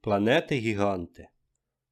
планети-гіганти.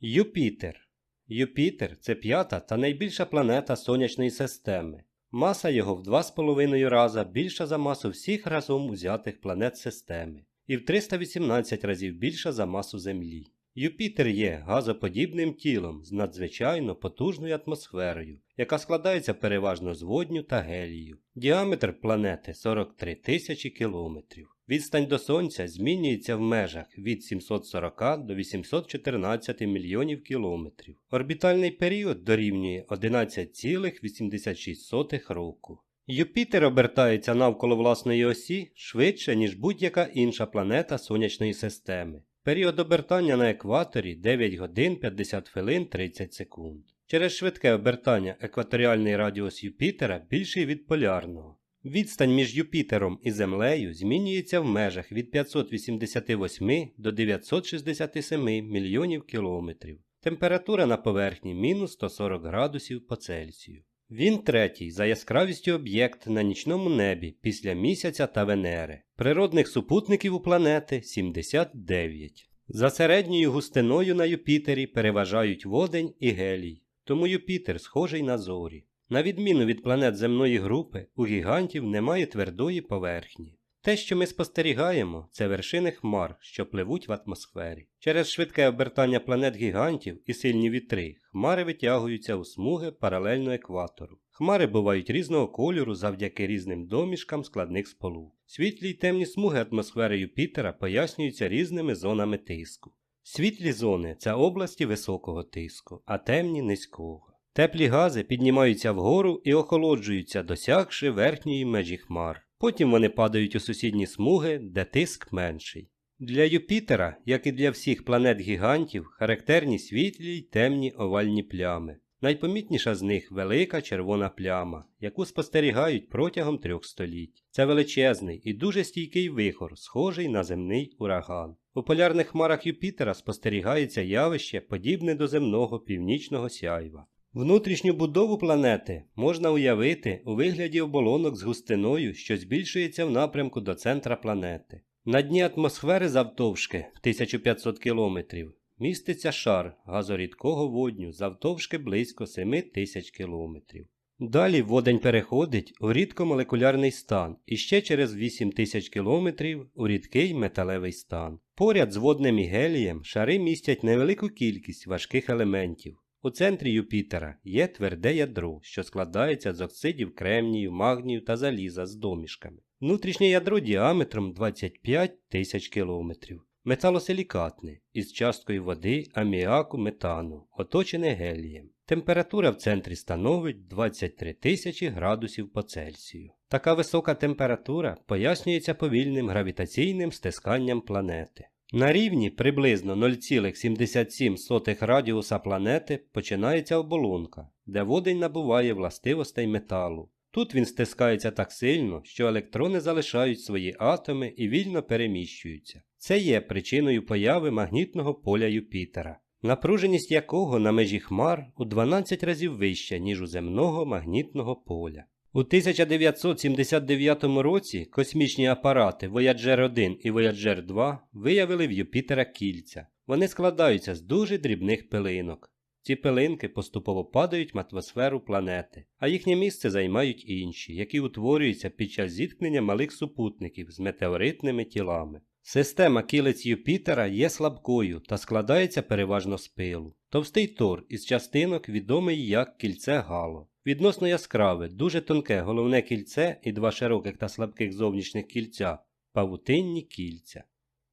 Юпітер. Юпітер це п'ята та найбільша планета Сонячної системи. Маса його в 2,5 рази більша за масу всіх разом узятих планет системи і в 318 разів більша за масу Землі. Юпітер є газоподібним тілом з надзвичайно потужною атмосферою, яка складається переважно з водню та гелію. Діаметр планети 43 тисячі кілометрів. Відстань до Сонця змінюється в межах від 740 до 814 мільйонів кілометрів. Орбітальний період дорівнює 11,86 року. Юпітер обертається навколо власної осі швидше, ніж будь-яка інша планета Сонячної системи. Період обертання на екваторі 9 годин 50 хвилин 30 секунд. Через швидке обертання екваторіальний радіус Юпітера більший від полярного. Відстань між Юпітером і Землею змінюється в межах від 588 до 967 мільйонів кілометрів. Температура на поверхні мінус 140 градусів по Цельсію. Він третій за яскравістю об'єкт на нічному небі після місяця та Венери. Природних супутників у планети 79. За середньою густиною на Юпітері переважають водень і гелій, тому Юпітер схожий на зорі. На відміну від планет земної групи, у гігантів немає твердої поверхні. Те, що ми спостерігаємо, це вершини хмар, що пливуть в атмосфері. Через швидке обертання планет гігантів і сильні вітри хмари витягуються у смуги паралельно екватору. Хмари бувають різного кольору завдяки різним домішкам складних сполук. Світлі й темні смуги атмосфери Юпітера пояснюються різними зонами тиску. Світлі зони це області високого тиску, а темні низького. Теплі гази піднімаються вгору і охолоджуються, досягши верхньої межі хмар. Потім вони падають у сусідні смуги, де тиск менший. Для Юпітера, як і для всіх планет гігантів, характерні світлі й темні овальні плями. Найпомітніша з них велика червона пляма, яку спостерігають протягом трьох століть. Це величезний і дуже стійкий вихор, схожий на земний ураган. У полярних хмарах Юпітера спостерігається явище, подібне до земного північного сяйва. Внутрішню будову планети можна уявити у вигляді оболонок з густиною, що збільшується в напрямку до центра планети. На дні атмосфери завтовшки в 1500 кілометрів міститься шар газорідкого водню завтовшки близько 7000 кілометрів. Далі водень переходить у рідкомолекулярний стан і ще через 8000 кілометрів у рідкий металевий стан. Поряд з водним і гелієм шари містять невелику кількість важких елементів. У центрі Юпітера є тверде ядро, що складається з оксидів кремнію, магнію та заліза з домішками. Внутрішнє ядро діаметром 25 тисяч кілометрів. Металосилікатне із часткою води, аміаку, метану, оточене гелієм. Температура в центрі становить 23 тисячі градусів по Цельсію. Така висока температура пояснюється повільним гравітаційним стисканням планети. На рівні приблизно 0,77 радіуса планети починається оболонка, де водень набуває властивостей металу. Тут він стискається так сильно, що електрони залишають свої атоми і вільно переміщуються. Це є причиною появи магнітного поля Юпітера, напруженість якого на межі хмар у 12 разів вища, ніж у земного магнітного поля. У 1979 році космічні апарати Voyager 1 і Voyager 2 виявили в Юпітера кільця. Вони складаються з дуже дрібних пилинок. Ці пилинки поступово падають в атмосферу планети, а їхнє місце займають інші, які утворюються під час зіткнення малих супутників з метеоритними тілами. Система кілиць Юпітера є слабкою та складається переважно з пилу. Товстий тор із частинок відомий як кільце Гало. Відносно яскраве, дуже тонке головне кільце і два широких та слабких зовнішніх кільця павутинні кільця.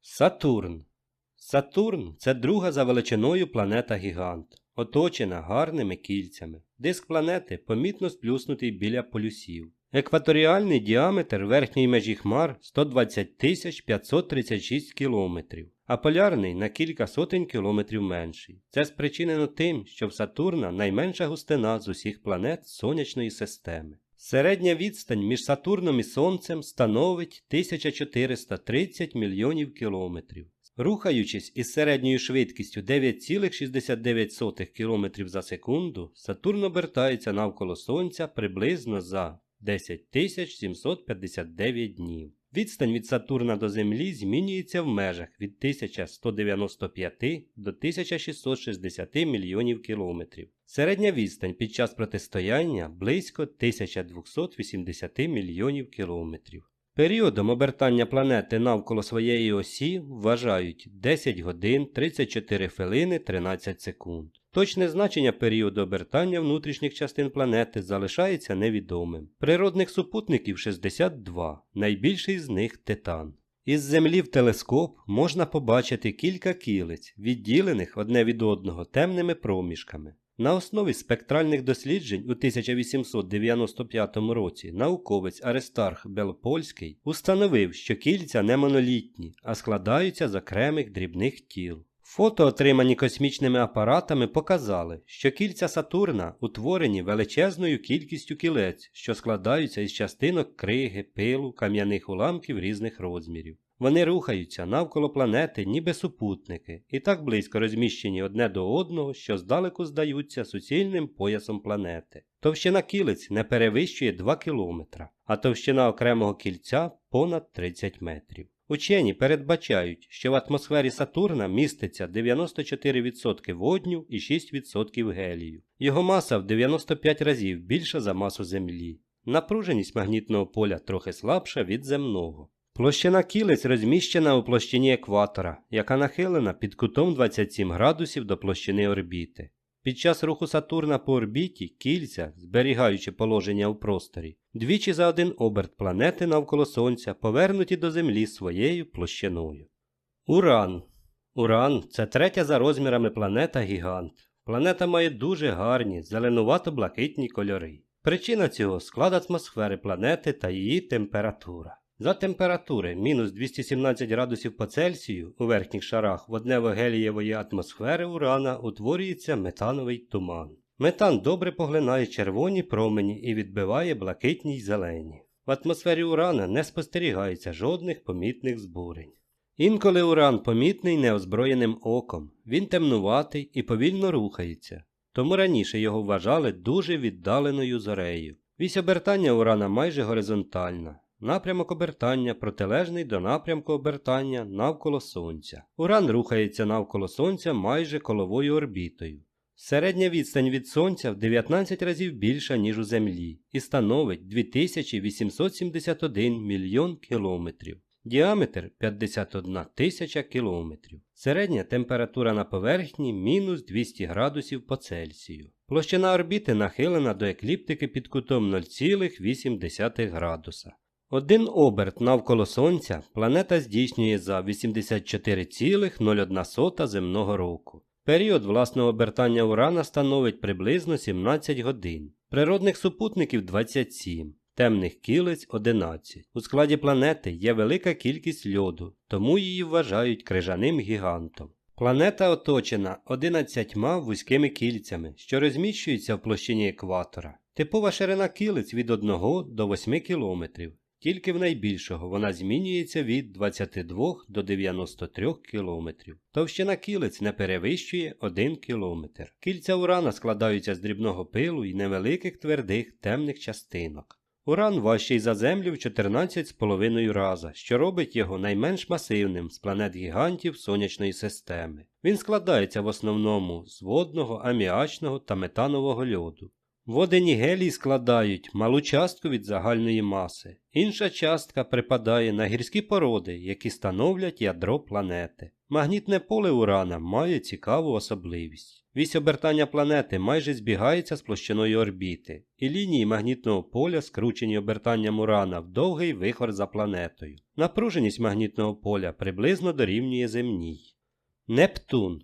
Сатурн. Сатурн це друга за величиною планета Гігант, оточена гарними кільцями. Диск планети помітно сплюснутий біля полюсів. Екваторіальний діаметр верхньої межі хмар 120 536 кілометрів, а полярний на кілька сотень кілометрів менший. Це спричинено тим, що в Сатурна найменша густина з усіх планет Сонячної системи. Середня відстань між Сатурном і Сонцем становить 1430 мільйонів кілометрів. Рухаючись із середньою швидкістю 9,69 км за секунду, Сатурн обертається навколо Сонця приблизно за 10 759 днів. Відстань від Сатурна до Землі змінюється в межах від 1195 до 1660 мільйонів кілометрів. Середня відстань під час протистояння близько 1280 мільйонів кілометрів. Періодом обертання планети навколо своєї осі вважають 10 годин 34 хвилини 13 секунд. Точне значення періоду обертання внутрішніх частин планети залишається невідомим. Природних супутників 62, найбільший з них Титан. Із Землі в телескоп можна побачити кілька кілиць, відділених одне від одного темними проміжками. На основі спектральних досліджень у 1895 році науковець Аристарх Белопольський установив, що кільця не монолітні, а складаються з окремих дрібних тіл. Фото, отримані космічними апаратами, показали, що кільця Сатурна утворені величезною кількістю кілець, що складаються із частинок криги, пилу, кам'яних уламків різних розмірів. Вони рухаються навколо планети, ніби супутники, і так близько розміщені одне до одного, що здалеку здаються суцільним поясом планети. Товщина кілиць не перевищує 2 кілометра, а товщина окремого кільця понад 30 метрів. Учені передбачають, що в атмосфері Сатурна міститься 94% водню і 6% гелію. Його маса в 95 разів більша за масу Землі. Напруженість магнітного поля трохи слабша від земного. Площина кілиць розміщена у площині екватора, яка нахилена під кутом 27 градусів до площини орбіти. Під час руху Сатурна по орбіті кільця, зберігаючи положення у просторі, двічі за один оберт планети навколо Сонця повернуті до Землі своєю площиною. Уран. Уран це третя за розмірами планета гігант. Планета має дуже гарні, зеленувато-блакитні кольори. Причина цього склад атмосфери планети та її температура. За температури мінус 217 градусів по Цельсію у верхніх шарах воднево-гелієвої атмосфери урана утворюється метановий туман. Метан добре поглинає червоні промені і відбиває блакитні й зелені. В атмосфері урана не спостерігається жодних помітних збурень. Інколи уран помітний неозброєним оком, він темнуватий і повільно рухається, тому раніше його вважали дуже віддаленою зорею. Вісь обертання урана майже горизонтальна. Напрямок обертання протилежний до напрямку обертання навколо Сонця. Уран рухається навколо Сонця майже коловою орбітою. Середня відстань від Сонця в 19 разів більша, ніж у Землі, і становить 2871 мільйон кілометрів. Діаметр 51 тисяча кілометрів. Середня температура на поверхні мінус 200 градусів по Цельсію. Площина орбіти нахилена до екліптики під кутом 0,8 градуса. Один оберт навколо Сонця планета здійснює за 84,01 земного року. Період власного обертання Урана становить приблизно 17 годин, природних супутників 27, темних кілиць 11. У складі планети є велика кількість льоду, тому її вважають крижаним гігантом. Планета оточена 11 вузькими кільцями, що розміщуються в площині екватора. Типова ширина кілиць від 1 до 8 кілометрів. Тільки в найбільшого вона змінюється від 22 до 93 кілометрів. Товщина кілиць не перевищує 1 кілометр. Кільця урана складаються з дрібного пилу і невеликих твердих темних частинок. Уран важчий за Землю в 14,5 раза, що робить його найменш масивним з планет гігантів сонячної системи. Він складається в основному з водного, аміачного та метанового льоду. Водені гелій складають малу частку від загальної маси, інша частка припадає на гірські породи, які становлять ядро планети. Магнітне поле урана має цікаву особливість. Вісь обертання планети майже збігається з площиною орбіти, і лінії магнітного поля скручені обертанням урана в довгий вихор за планетою. Напруженість магнітного поля приблизно дорівнює земній. Нептун.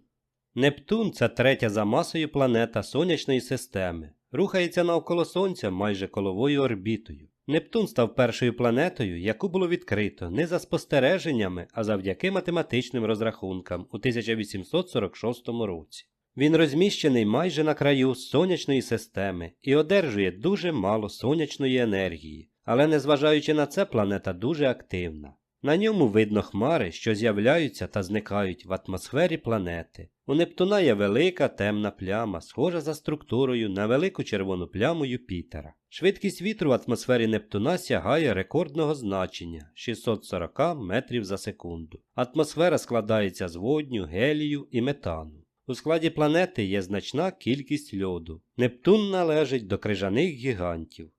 Нептун це третя за масою планета сонячної системи. Рухається навколо Сонця майже коловою орбітою. Нептун став першою планетою, яку було відкрито не за спостереженнями, а завдяки математичним розрахункам у 1846 році. Він розміщений майже на краю сонячної системи і одержує дуже мало сонячної енергії, але незважаючи на це, планета дуже активна. На ньому видно хмари, що з'являються та зникають в атмосфері планети. У Нептуна є велика темна пляма, схожа за структурою на велику червону пляму Юпітера. Швидкість вітру в атмосфері Нептуна сягає рекордного значення 640 метрів за секунду. Атмосфера складається з водню, гелію і метану. У складі планети є значна кількість льоду. Нептун належить до крижаних гігантів.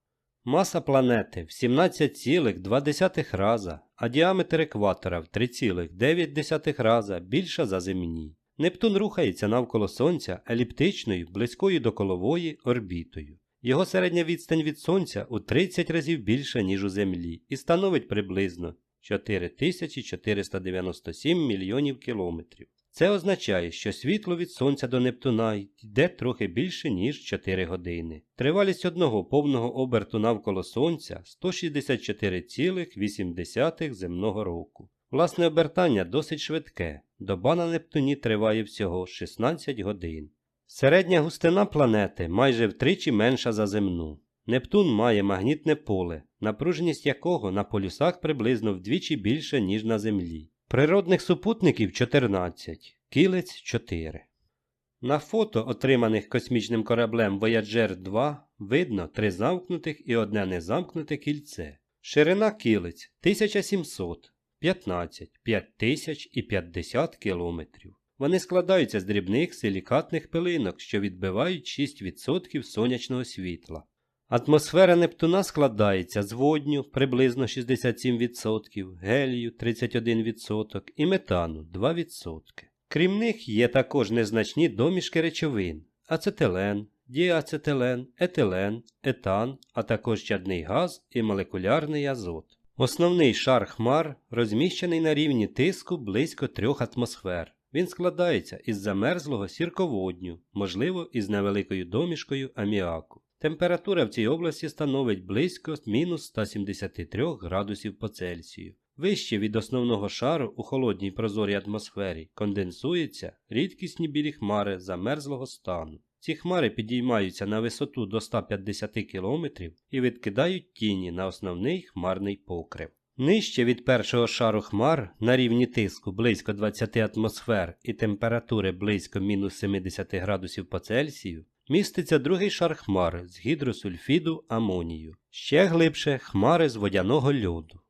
Маса планети в 17,2 раза, а діаметр екватора в 3,9 раза більша за земні. Нептун рухається навколо Сонця еліптичною, близькою до колової орбітою. Його середня відстань від Сонця у 30 разів більша, ніж у Землі, і становить приблизно 4497 мільйонів кілометрів. Це означає, що світло від Сонця до Нептуна йде трохи більше, ніж 4 години. Тривалість одного повного оберту навколо Сонця 164,8 земного року. Власне обертання досить швидке. Доба на Нептуні триває всього 16 годин. Середня густина планети майже втричі менша за земну. Нептун має магнітне поле, напруженість якого на полюсах приблизно вдвічі більше, ніж на Землі. Природних супутників 14, кілець 4. На фото, отриманих космічним кораблем Voyager 2, видно три замкнутих і одне незамкнуте кільце. Ширина кілець 1700, 15, 5000 і 50 кілометрів. Вони складаються з дрібних силікатних пилинок, що відбивають 6% сонячного світла. Атмосфера Нептуна складається з водню приблизно 67%, гелію 31% і метану 2%. Крім них є також незначні домішки речовин ацетилен, діацетилен, етилен, етан, а також чадний газ і молекулярний азот. Основний шар хмар розміщений на рівні тиску близько трьох атмосфер. Він складається із замерзлого сірководню, можливо, із невеликою домішкою аміаку. Температура в цій області становить близько мінус 173 градусів по Цельсію. Вище від основного шару у холодній прозорій атмосфері конденсуються рідкісні білі хмари замерзлого стану. Ці хмари підіймаються на висоту до 150 км і відкидають тіні на основний хмарний покрив. Нижче від першого шару хмар на рівні тиску близько 20 атмосфер і температури близько мінус 70 градусів по Цельсію міститься другий шар хмар з гідросульфіду амонію. Ще глибше хмари з водяного льоду.